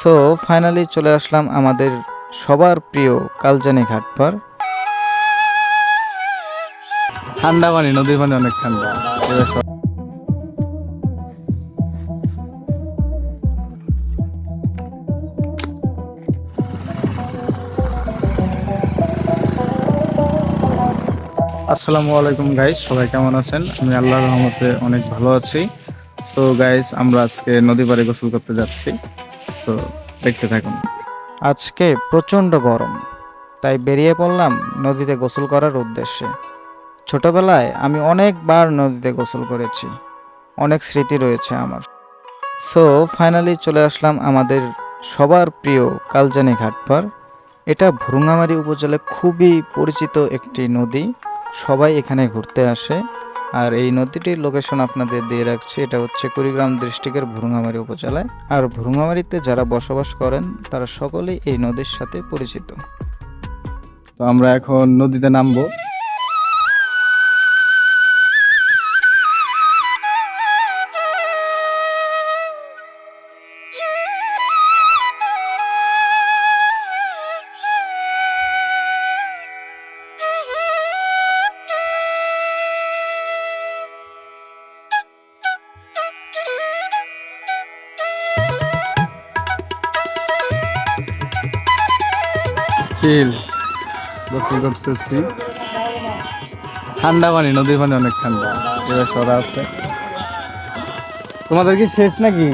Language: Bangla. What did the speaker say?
সো ফাইনালি চলে আসলাম আমাদের সবার প্রিয় কালজানি ঘাট পার। ঠান্ডা পানি, নদীর পানি অনেক ঠান্ডা। আসসালামু আলাইকুম গাইস সবাই কেমন আছেন? আমি আল্লাহর রহমতে অনেক ভালো আছি। সো গাইস আমরা আজকে নদী পাড়ে গোসল করতে যাচ্ছি। তো দেখতে থাকুন। আজকে প্রচণ্ড গরম, তাই বেরিয়ে পড়লাম নদীতে গোসল করার উদ্দেশ্যে। ছোটবেলায় আমি অনেকবার নদীতে গোসল করেছি, অনেক স্মৃতি রয়েছে আমার। সো ফাইনালি চলে আসলাম আমাদের সবার প্রিয় কালজানি ঘাট পার। এটা ভুরুঙ্গামারি উপজেলায় খুবই পরিচিত একটি নদী, সবাই এখানে ঘুরতে আসে। আর এই নদীটির লোকেশন আপনাদের দিয়ে রাখছি, এটা হচ্ছে কুড়িগ্রাম ডিস্ট্রিক্টের ভুরুঙ্গামারি উপজেলায়। আর ভুরুঙ্গামারিতে যারা বসবাস করেন, তারা সকলেই এই নদীর সাথে পরিচিত। তো আমরা এখন নদীতে নামবো। চিল গোসল করতেছি ঠান্ডা পানি নদীর পানি অনেক ঠান্ডা। এবার সরা আছে। তোমাদের কি শেষ নাকি?